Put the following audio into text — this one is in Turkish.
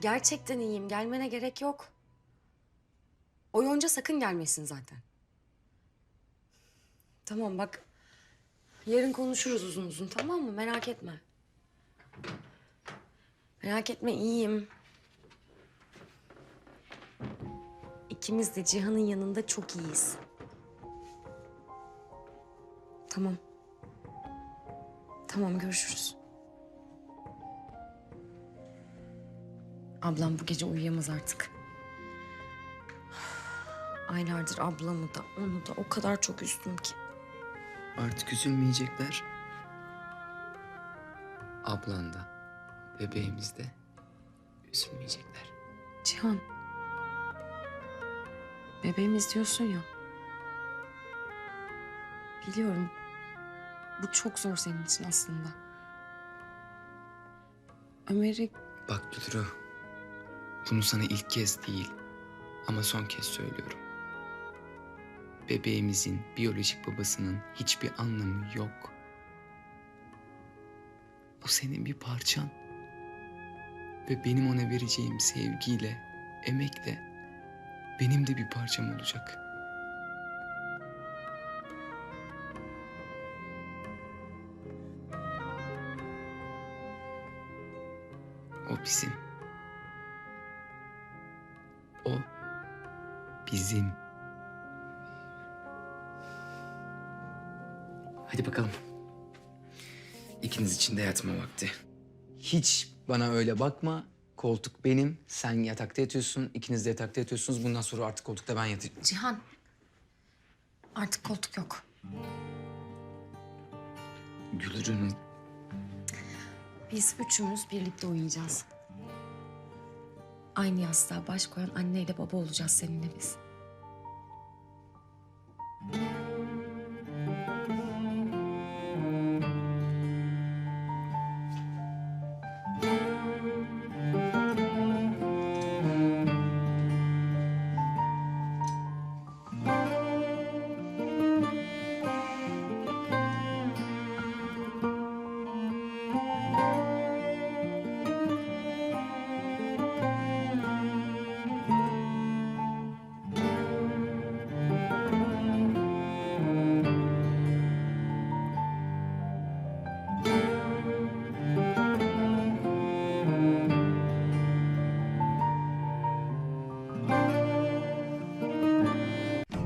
Gerçekten iyiyim. Gelmene gerek yok. O yonca sakın gelmesin zaten. Tamam bak. Yarın konuşuruz uzun uzun tamam mı? Merak etme. Merak etme iyiyim. İkimiz de Cihan'ın yanında çok iyiyiz. Tamam. Tamam görüşürüz. Ablam bu gece uyuyamaz artık. Aylardır ablamı da onu da o kadar çok üzdüm ki. Artık üzülmeyecekler. Ablan da, bebeğimiz de üzülmeyecekler. Cihan. Bebeğimiz diyorsun ya. Biliyorum. Bu çok zor senin için aslında. Ömer'i Bak Gülru, bunu sana ilk kez değil ama son kez söylüyorum. Bebeğimizin biyolojik babasının hiçbir anlamı yok. O senin bir parçan. Ve benim ona vereceğim sevgiyle, emekle benim de bir parçam olacak. O bizim. O bizim. Hadi bakalım. İkiniz için de yatma vakti. Hiç bana öyle bakma. Koltuk benim. Sen yatakta yatıyorsun. İkiniz de yatakta yatıyorsunuz. Bundan sonra artık koltukta ben yatacağım. Cihan. Artık koltuk yok. Gülürüm. Biz üçümüz birlikte uyuyacağız. Aynı yastığa baş koyan anneyle baba olacağız seninle biz.